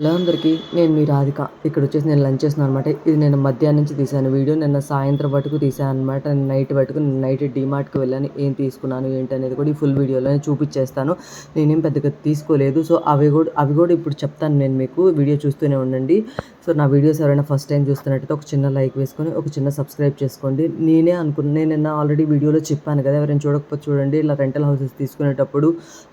Hello అందరికీ నేను మీ రాధిక. ఇక్కడ వచ్చేసి నేను లంచ్ చేస్తున్నాను అనమాట ఇది నేను మధ్యాహ్నం నుంచి తీశాను వీడియో. నిన్న సాయంత్రం వరకు తీసాను అనమాట నేను నైట్ వరకు నైట్ డిమార్ట్కి వెళ్ళాను. ఏం తీసుకున్నాను ఏంటి అనేది కూడా ఈ ఫుల్ వీడియోలో చూపించేస్తాను నేనేం పెద్దగా తీసుకోలేదు. సో అవి కూడా అవి కూడా ఇప్పుడు చెప్తాను నేను మీకు. వీడియో చూస్తూనే ఉండండి. సో నా వీడియోస్ ఎవరైనా ఫస్ట్ టైం చూస్తున్నట్టయితే ఒక చిన్న లైక్ వేసుకొని ఒక చిన్న సబ్స్క్రైబ్ చేసుకోండి. నేనే అనుకున్నాను నేను నిన్న ఆల్రెడీ వీడియోలో చెప్పాను కదా ఎవరైనా చూడకపోతే చూడండి ఇలా రెంటల్ హౌసెస్ తీసుకునేటప్పుడు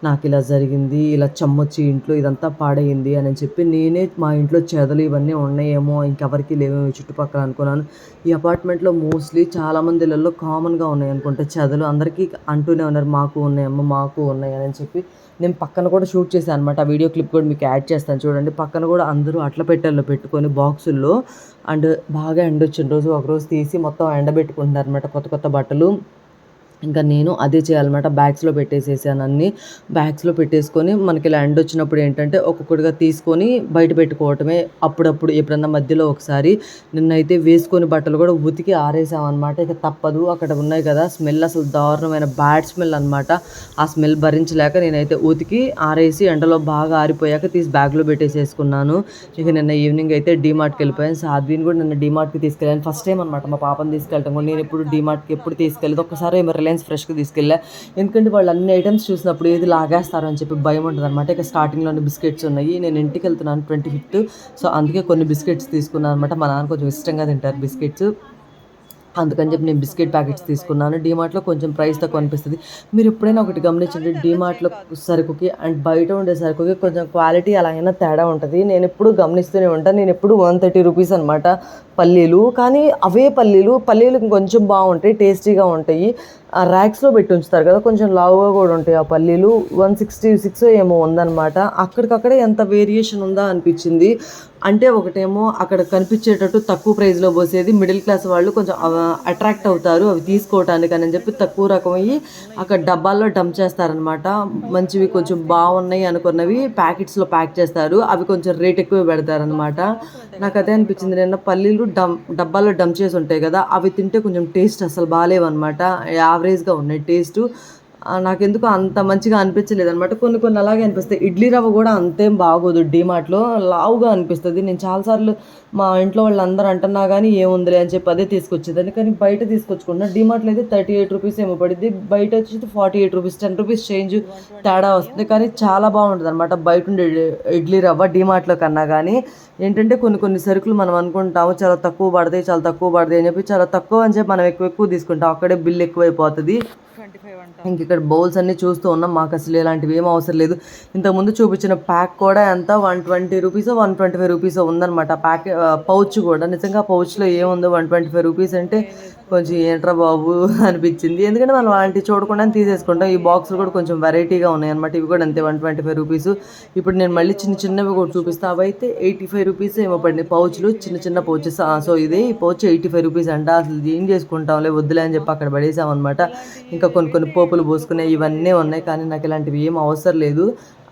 నాకు ఇలా జరిగింది ఇలా చమ్మొచ్చి ఇంట్లో ఇదంతా పాడైంది అని చెప్పి నేనే మా ఇంట్లో చెదలు ఇవన్నీ ఉన్నాయేమో ఇంకెవరికి లేవేమో చుట్టుపక్కల అనుకున్నాను. ఈ అపార్ట్మెంట్లో మోస్ట్లీ చాలామంది ఇళ్ళల్లో కామన్గా ఉన్నాయి అనుకుంటా చెదలు అందరికీ అంటూనే ఉన్నారు మాకు ఉన్నాయమ్మ మాకు ఉన్నాయి అని చెప్పి. నేను పక్కన కూడా షూట్ చేశాను అనమాట ఆ వీడియో క్లిప్ కూడా మీకు యాడ్ చేస్తాను చూడండి. పక్కన కూడా అందరూ అట్ల పెట్టెల్లో పెట్టుకొని బాక్సుల్లో అండ్ బాగా ఎండ వచ్చిన రోజు ఒకరోజు తీసి మొత్తం ఎండబెట్టుకుంటున్నారు అనమాట కొత్త కొత్త బట్టలు. ఇంకా నేను అదే చేయాలన్నమాట. బ్యాగ్స్లో పెట్టేసేసాను అన్నీ. బ్యాగ్స్లో పెట్టేసుకొని మనకి ల్యాండ్ వచ్చినప్పుడు ఏంటంటే ఒక్కొక్కటిగా తీసుకొని బయట పెట్టుకోవటమే. అప్పుడప్పుడు ఎప్పుడన్నా మధ్యలో ఒకసారి నిన్నైతే వేసుకొని బట్టలు కూడా ఉతికి ఆరేసామన్నమాట. ఇక తప్పదు. అక్కడ ఉన్నాయి కదా స్మెల్ అసలు దారుణమైన బ్యాడ్ స్మెల్ అనమాట ఆ స్మెల్ భరించలేక నేనైతే ఉతికి ఆరేసి ఎండలో బాగా ఆరిపోయాక తీసి బ్యాగ్లో పెట్టేసేసుకున్నాను. ఇక నిన్న ఈవినింగ్ అయితే డీమార్ట్కి వెళ్ళిపోయాను. సాధ్వీని కూడా నిన్న డీమార్ట్కి తీసుకెళ్ళాను. ఫస్ట్ టైం అనమాట మా పాపను తీసుకెళ్ళటం కూడా. నేను ఎప్పుడు డీమార్ట్కి ఎప్పుడు తీసుకెళ్ళదు ఒకసారి మరి రిలయన్స్ ఫ్రెష్కి తీసుకెళ్ళా. ఎందుకంటే వాళ్ళు అన్ని ఐటమ్స్ చూసినప్పుడు ఏది లాగేస్తారో అని చెప్పి భయం ఉంటుంది అనమాట ఇక స్టార్టింగ్లోనే బిస్కెట్స్ ఉన్నాయి. నేను ఇంటికి వెళ్తున్నాను ట్వంటీ ఫిఫ్త్ సో అందుకే కొన్ని బిస్కెట్స్ తీసుకున్నాను అనమాట మా నాన్న కొంచెం ఇష్టంగా తింటారు బిస్కెట్స్ అందుకని చెప్పి నేను బిస్కెట్ ప్యాకెట్స్ తీసుకున్నాను. డిమార్ట్లో కొంచెం ప్రైస్ తక్కువ అనిపిస్తుంది. మీరు ఎప్పుడైనా ఒకటి గమనించండి డీమార్ట్లో సరుకుకి అండ్ బయట ఉండే సరుకుకి కొంచెం క్వాలిటీ అలాగైనా తేడా ఉంటుంది. నేను ఎప్పుడు గమనిస్తూనే ఉంటాను నేను ఎప్పుడు వన్ థర్టీ రూపీస్ అనమాట పల్లీలు. కానీ అవే పల్లీలు పల్లీలు కొంచెం బాగుంటాయి టేస్టీగా ఉంటాయి. ఆ ర్యాక్స్లో పెట్టి ఉంచుతారు కదా కొంచెం లావుగా కూడా ఉంటాయి ఆ పల్లీలు. వన్ సిక్స్టీ సిక్స్ ఏమో ఉందన్నమాట. అక్కడికక్కడే ఎంత వేరియేషన్ ఉందా అనిపించింది. అంటే ఒకటేమో అక్కడ కనిపించేటట్టు తక్కువ ప్రైస్లో పోసేది. మిడిల్ క్లాస్ వాళ్ళు కొంచెం అట్రాక్ట్ అవుతారు. అవి తీసుకోవటానికి అని చెప్పి తక్కువ రకం అయ్యి అక్కడ డబ్బాల్లో డంప్ చేస్తారనమాట మంచివి కొంచెం బాగున్నాయి అనుకున్నవి ప్యాకెట్స్లో ప్యాక్ చేస్తారు. అవి కొంచెం రేట్ ఎక్కువ పెడతారనమాట నాకు అదే అనిపించింది. నిన్న పల్లీలు డమ్ డబ్బాల్లో డంప్ చేసి ఉంటాయి కదా అవి తింటే కొంచెం టేస్ట్ అసలు బాగాలేవన్నమాట యావరేజ్గా ఉన్నాయి. టేస్ట్ నాకెందుకు అంత మంచిగా అనిపించలేదు అనమాట కొన్ని కొన్ని అలాగే అనిపిస్తాయి. ఇడ్లీ రవ్వ కూడా అంతేం బాగోదు. డీమార్ట్లో లావుగా అనిపిస్తుంది. నేను చాలాసార్లు మా ఇంట్లో వాళ్ళందరూ అంటున్నా కానీ ఏముందిలే అని చెప్పి అదే తీసుకొచ్చేదాన్ని కానీ బయట తీసుకొచ్చుకున్నా. డిమార్ట్లో అయితే థర్టీ ఎయిట్ రూపీస్ ఏమో పడింది బయట వచ్చి forty eight rupees ten rupees change తేడా వస్తుంది. కానీ చాలా బాగుంటుంది అనమాట బయట ఉండే ఇడ్లీ రవ్వ డీమార్ట్లో కన్నా కానీ ఏంటంటే కొన్ని కొన్ని సరుకులు మనం అనుకుంటాము చాలా తక్కువ పడతాయి చాలా తక్కువ పడతాయి అని చెప్పి చాలా తక్కువ అని చెప్పి మనం ఎక్కువ ఎక్కువ తీసుకుంటాం. అక్కడే బిల్ ఎక్కువైపోతుంది. ఇంక ఇక్కడ బౌల్స్ అన్నీ చూస్తూ ఉన్నాం. మాకు అసలు ఇలాంటివి ఏం అవసరం లేదు. ఇంతకుముందు చూపించిన ప్యాక్ కూడా ఎంత? One twenty rupees one twenty five rupees ఉందన్నమాట. ప్యాక్ పౌచ్ కూడా. నిజంగా పౌచ్లో ఏముందో వన్ ట్వంటీ ఫైవ్ రూపీస్ అంటే కొంచెం ఏంట్రా బాబు అనిపించింది. ఎందుకంటే మనం అలాంటివి చూడకుండా తీసేసుకుంటాం. ఈ బాక్సులు కూడా కొంచెం వెరైటీగా ఉన్నాయి అనమాట ఇవి కూడా అంతే వన్ ట్వంటీ ఫైవ్ రూపీస్ ఇప్పుడు నేను మళ్ళీ చిన్న చిన్నవి కూడా చూపిస్తా. అవి అయితే ఎయిటీ ఫైవ్ రూపీస్ ఏమో పడినాయి పౌచ్లు చిన్న చిన్న పౌచెస్ సో ఇదే ఈ పౌచ్ ఎయిటీ ఫైవ్ రూపీస్ అంట. అసలు ఏం చేసుకుంటాంలే వద్దులే అని చెప్పి అక్కడ పడేసామన్నమాట. ఇంకా కొన్ని కొన్ని పోపులు పోసుకునే ఇవన్నీ ఉన్నాయి. కానీ నాకు ఇలాంటివి ఏం అవసరం లేదు.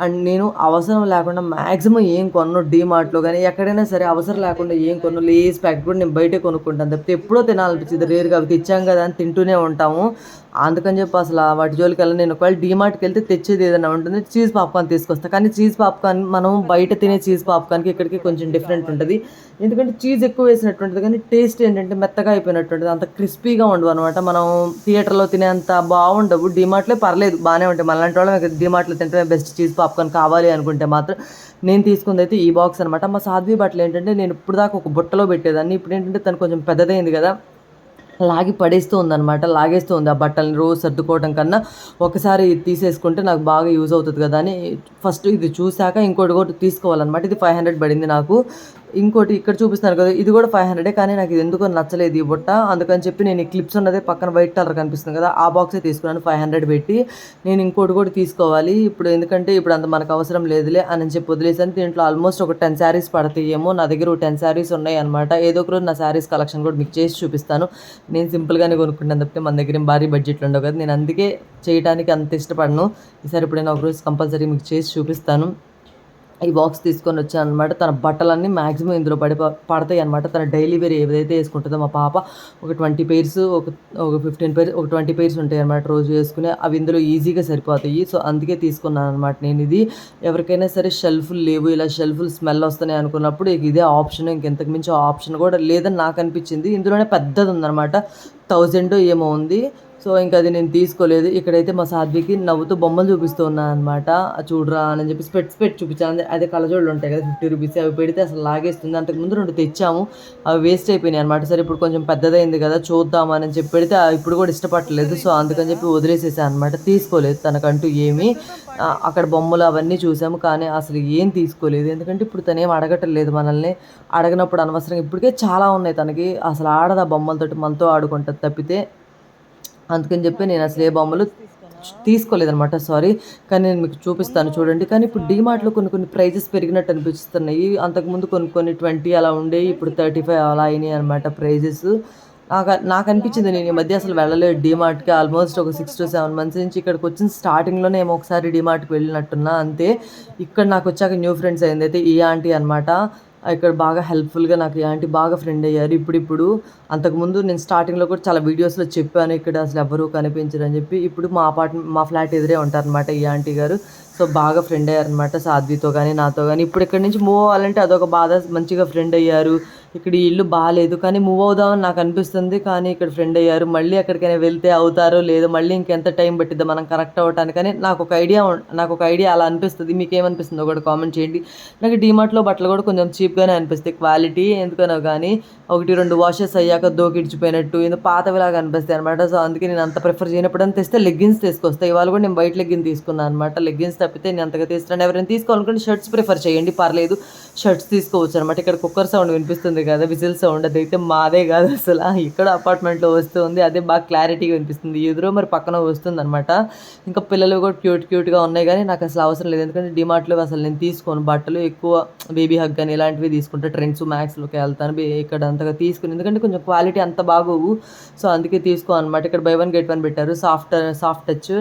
అండ్ నేను అవసరం లేకుండా మ్యాక్సిమం ఏం కొన్ను డీమార్ట్లో కానీ ఎక్కడైనా సరే అవసరం లేకుండా ఏం కొన్ను లేస్ ప్యాకెట్ కూడా నేను బయటే కొనుక్కుంటాను. తప్పితే ఎప్పుడో తినాలనిపించింది రేరుగా అవి తెచ్చాం కదా అని తింటూనే ఉంటాము. అందుకని చెప్పి అసలు వాటి జోలికి వెళ్ళి నేను ఒకవేళ డీమార్ట్కి వెళ్తే తెచ్చేది ఏదైనా ఉంటుంది. చీజ్ పాప్కార్న్ తీసుకొస్తాను కానీ చీజ్ పాప్కార్న్ మనం బయట తినే చీజ్ పాప్కార్న్కి ఇక్కడికి కొంచెం డిఫరెంట్ ఉంటుంది. ఎందుకంటే చీజ్ ఎక్కువ వేసినట్టుంటుంది కానీ టేస్ట్ ఏంటంటే మెత్తగా అయిపోయినట్టుంటుంది. అంత క్రిస్పీగా ఉండవు అనమాట మనం థియేటర్లో తినేంత బాగుండవు. డీమార్ట్లో పర్లేదు. బాగానే ఉంటాయి. మళ్ళీ వాళ్ళు డీమార్ట్లో తింటే బెస్ట్ చీజ్ పాప్కార్న్ కావాలి అనుకుంటే మాత్రం నేను తీసుకుంది అయితే ఈ బాక్స్ అనమాట మా సాధ్వి బట్టలు ఏంటంటే నేను ఇప్పుడు దాకా ఒక బుట్టలో పెట్టేదాన్ని. ఇప్పుడు ఏంటంటే తను కొంచెం పెద్దదైంది కదా లాగి పడేస్తూ ఉందన్నమాట. లాగేస్తూ ఉంది ఆ బట్టల్ని రోజు సర్దుకోవడం కన్నా ఒకసారి తీసేసుకుంటే నాకు బాగా యూజ్ అవుతుంది కదా అని. ఫస్ట్ ఇది చూశాక ఇంకోటి కూడా తీసుకోవాలన్నమాట. ఇది ఫైవ్ హండ్రెడ్ పడింది నాకు. ఇంకోటి ఇక్కడ చూపిస్తున్నారు కదా ఇది కూడా ఫైవ్ హండ్రెడే కానీ నాకు ఇది ఎందుకో నచ్చలేదు ఈ బుట్ట. అందుకని చెప్పి నేను ఈ క్లిప్స్ ఉన్నదే పక్కన వైట్ కలర్ కనిపిస్తుంది కదా ఆ బాక్సే తీసుకున్నాను ఫైవ్ హండ్రెడ్ పెట్టి. నేను ఇంకోటి కూడా తీసుకోవాలి. ఇప్పుడు ఎందుకంటే ఇప్పుడు అంత మనకు అవసరం లేదులే అని చెప్పి వదిలేసాను. దీంట్లో ఆల్మోస్ట్ ఒక టెన్ శారీస్ పడతాయేమో నా దగ్గర ఒక టెన్ శారీస్ ఉన్నాయి అనమాట ఏదో ఒక రోజు నా శారీస్ కలెక్షన్ కూడా మీకు చేసి చూపిస్తాను. నేను సింపుల్గానే కొనుక్కుంటాను తప్పితే మన దగ్గర భారీ బడ్జెట్లు ఉండవు కదా. నేను అందుకే చేయడానికి అంత ఇష్టపడను. ఈసారి ఎప్పుడైనా ఒకరోజు కంపల్సరీ మీకు చేసి చూపిస్తాను. ఈ బాక్స్ తీసుకొని వచ్చాను అనమాట తన బట్టలన్నీ మ్యాక్సిమం ఇందులో పడి పడతాయి అనమాట తన డైలీ వేర్ ఏదైతే వేసుకుంటుందో మా పాప ఒక ట్వంటీ పేర్స్ ఒక ఒక ఫిఫ్టీన్ పేర్స్ ఒక ట్వంటీ పేర్స్ ఉంటాయి అనమాట రోజు వేసుకునే. అవి ఇందులో ఈజీగా సరిపోతాయి. సో అందుకే తీసుకున్నాను అనమాట నేను ఇది. ఎవరికైనా సరే షెల్ఫ్లు లేవు. ఇలా షెల్ఫ్లు స్మెల్ వస్తున్నాయి అనుకున్నప్పుడు ఇదే ఆప్షన్. ఇంకెంతకు మించి ఆప్షన్ కూడా లేదని నాకు అనిపించింది. ఇందులోనే పెద్దది ఉందన్నమాట. థౌజండ్ ఏమో ఉంది. సో ఇంకా అది నేను తీసుకోలేదు. ఇక్కడైతే మా సాధ్వికి నవ్వుతూ బొమ్మలు చూపిస్తూ ఉన్నాను అనమాట చూడరా అని చెప్పి స్పెట్స్ పెట్టి చూపించాను. అదే కళ్ళజోళ్ళు ఉంటాయి కదా ఫిఫ్టీ రూపీస్ అవి పెడితే అసలు లాగేస్తుంది. అంతకుముందు రెండు తెచ్చాము. అవి వేస్ట్ అయిపోయినాయి అనమాట సరే ఇప్పుడు కొంచెం పెద్దదైంది కదా చూద్దామని చెప్పి పెడితే ఇప్పుడు కూడా ఇష్టపడలేదు. సో అందుకని చెప్పి వదిలేసేసాను అనమాట తీసుకోలేదు తనకంటూ ఏమీ. అక్కడ బొమ్మలు అవన్నీ చూసాము. కానీ అసలు ఏం తీసుకోలేదు. ఎందుకంటే ఇప్పుడు తనేం అడగటం లేదు మనల్ని. అడగనప్పుడు అనవసరం ఇప్పటికే చాలా ఉన్నాయి తనకి. అసలు ఆడదా బొమ్మలతో బొమ్మలతోటి మనతో ఆడుకుంటుంది తప్పితే. అందుకని చెప్పి నేను అసలు ఏ బొమ్మలు తీసుకోలేదనమాట సారీ కానీ నేను మీకు చూపిస్తాను చూడండి. కానీ ఇప్పుడు డీమార్ట్లో కొన్ని కొన్ని ప్రైజెస్ పెరిగినట్టు అనిపిస్తున్నాయి. అంతకుముందు కొన్ని కొన్ని ట్వంటీ అలా ఉండేవి ఇప్పుడు థర్టీ ఫైవ్ అలా అయినాయి అనమాట ప్రైజెస్. నాకు నాకు అనిపించింది నేను ఈ మధ్య అసలు వెళ్ళలేదు డీమార్ట్కి. ఆల్మోస్ట్ ఒక సిక్స్ టు సెవెన్ మంత్స్ నుంచి ఇక్కడికి వచ్చిన స్టార్టింగ్లోనే ఏమో ఒకసారి డీమార్ట్కి వెళ్ళినట్టున్నా అంతే. ఇక్కడ నాకు వచ్చాక న్యూ ఫ్రెండ్స్ అయింది. అయితే ఈ ఆంటీ అనమాట ఇక్కడ బాగా హెల్ప్ఫుల్గా నాకు ఈ ఆంటీ బాగా ఫ్రెండ్ అయ్యారు. ఇప్పుడు ఇప్పుడు అంతకుముందు నేను స్టార్టింగ్లో కూడా చాలా వీడియోస్లో చెప్పాను ఇక్కడ అసలు ఎవరూ కనిపించరు అని చెప్పి. ఇప్పుడు మా అపార్ట్మెంట్ మా ఫ్లాట్ ఎదురే ఉంటారనమాట ఈ ఆంటీ గారు. సో బాగా ఫ్రెండ్ అయ్యారనమాట సాధ్వితో కానీ నాతో కానీ ఇప్పుడు ఇక్కడ నుంచి మూవ్ అవ్వాలంటే అదొక బాధ. మంచిగా ఫ్రెండ్ అయ్యారు. ఇక్కడ ఈ ఇల్లు బాగాలేదు కానీ మూవ్ అవుదామని నాకు అనిపిస్తుంది. కానీ ఇక్కడ ఫ్రెండ్ అయ్యారు. మళ్ళీ ఎక్కడికైనా వెళ్తే అవుతారో లేదో మళ్ళీ ఇంకెంత టైం పట్టిద్దో మనం కరెక్ట్ అవ్వటానికి కానీ నాకు ఒక ఐడియా నాకు ఒక ఐడియా అలా అనిపిస్తుంది. మీకు ఏమనిపిస్తుంది ఒకటి కామెంట్ చేయండి. నాకు డిమార్ట్లో బట్టలు కూడా కొంచెం చీప్గానే అనిపిస్తాయి. క్వాలిటీ ఎందుకనో కానీ ఒకటి రెండు వాషెస్ అయ్యాక దోకిడిచిపోయినట్టు ఏదో పాతవిలాగా అనిపిస్తాయి అనమాట సో అందుకే నేను అంత ప్రిఫర్ చేయనప్పుడు అంత తెస్తే లెగ్గిన్స్ తీసుకొస్తాయి ఇవాళ కూడా నేను బయట లెగ్గిన్ తీసుకున్నాను అనమాట లెగ్గిన్స్ తప్పితే నేను అంతగా తీసుకున్నాను ఎవరైనా తీసుకోవాలనుకుంటే షర్ట్స్ ప్రిఫర్ చేయండి. పర్లేదు. షర్ట్స్ తీసుకోవచ్చు అనమాట ఇక్కడ కుక్కర్ సౌండ్ వినిపిస్తుంది కదా విజిల్ సౌండ్ అదైతే మాదే కాదు అసలు. ఇక్కడ అపార్ట్మెంట్లో వస్తుంది అదే బాగా క్లారిటీగా వినిపిస్తుంది. ఎదురు మరి పక్కన వస్తుంది అనమాట ఇంకా పిల్లలు కూడా క్యూట్ క్యూట్గా ఉన్నాయి కానీ నాకు అసలు అవసరం లేదు. ఎందుకంటే డిమార్ట్లో అసలు నేను తీసుకోను. బట్టలు ఎక్కువ బేబీ హగ్ అని ఇలాంటివి తీసుకుంటా. ట్రెండ్స్ మ్యాక్స్లోకి వెళ్తాను. ఇక్కడ అంతగా తీసుకుని ఎందుకంటే కొంచెం క్వాలిటీ అంత బాగోవు. సో అందుకే తీసుకో అనమాట ఇక్కడ బై వన్ గెట్ వన్ పెట్టారు. సాఫ్ట్ సాఫ్ట్ టచ్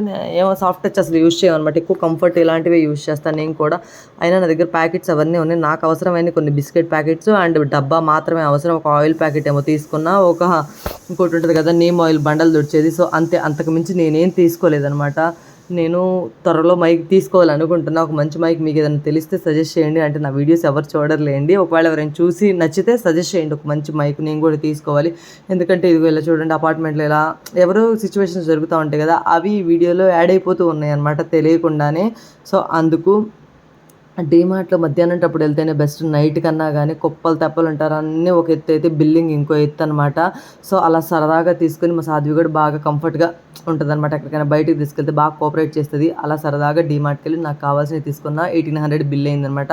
ఏమో సాఫ్ట్ టచ్ అసలు యూజ్ చేయమన్నమాట ఎక్కువ కంఫర్ట్ ఇలాంటివే యూజ్ చేస్తాను నేను కూడా. అయినా నా దగ్గర ప్యాకెట్స్ అవన్నీ ఉన్నాయి. నాకు అవసరమైన కొన్ని బిస్కెట్ ప్యాకెట్స్ అండ్ డబ్బా మాత్రమే అవసరం. ఒక ఆయిల్ ప్యాకెట్ ఏమో తీసుకున్నా ఒక ఇంకోటి ఉంటుంది కదా నేమ్ ఆయిల్ బండలు దొడిచేది సో అంతే అంతకు మించి నేనేం తీసుకోలేదనమాట నేను త్వరలో మైక్ తీసుకోవాలనుకుంటున్నా. ఒక మంచి మైక్ మీకు ఏదైనా తెలిస్తే సజెస్ట్ చేయండి. అంటే నా వీడియోస్ ఎవరు చూడలేండి ఒకవేళ ఎవరైనా చూసి నచ్చితే సజెస్ట్ చేయండి. ఒక మంచి మైక్ నేను కూడా తీసుకోవాలి. ఎందుకంటే ఇది ఇలా చూడండి అపార్ట్మెంట్లో ఇలా ఎవరో సిచ్యువేషన్స్ జరుగుతూ ఉంటాయి కదా అవి వీడియోలో యాడ్ అయిపోతూ ఉన్నాయి అనమాట తెలియకుండానే. సో అందుకు డీమార్ట్లో మధ్యాహ్నం అప్పుడు వెళ్తేనే బెస్ట్. నైట్ కన్నా కానీ కుప్పలు తెప్పలు ఉంటారు. అన్నీ ఒక ఎత్తు అయితే బిల్లింగ్ ఇంకో ఎత్తు అనమాట సో అలా సరదాగా తీసుకుని మా సాధ్వి కూడా బాగా కంఫర్ట్గా ఉంటుంది అనమాట ఎక్కడికైనా బయటకు తీసుకెళ్తే బాగా కోఆపరేట్ చేస్తుంది. అలా సరదాగా డీమార్ట్కి వెళ్ళి నాకు కావాల్సినవి తీసుకున్న ఎయిటీన్ హండ్రెడ్ బిల్ అయిందనమాట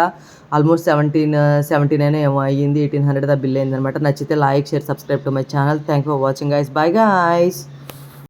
ఆల్మోస్ట్ సెవెంటీన్ సెవెంటీ నైన్ ఏమో అయ్యింది. ఎయిటీన్ హండ్రెడ్ దా బిల్ అయిందనమాట నచ్చితే like share subscribe to my channel. Thank for watching guys bye guys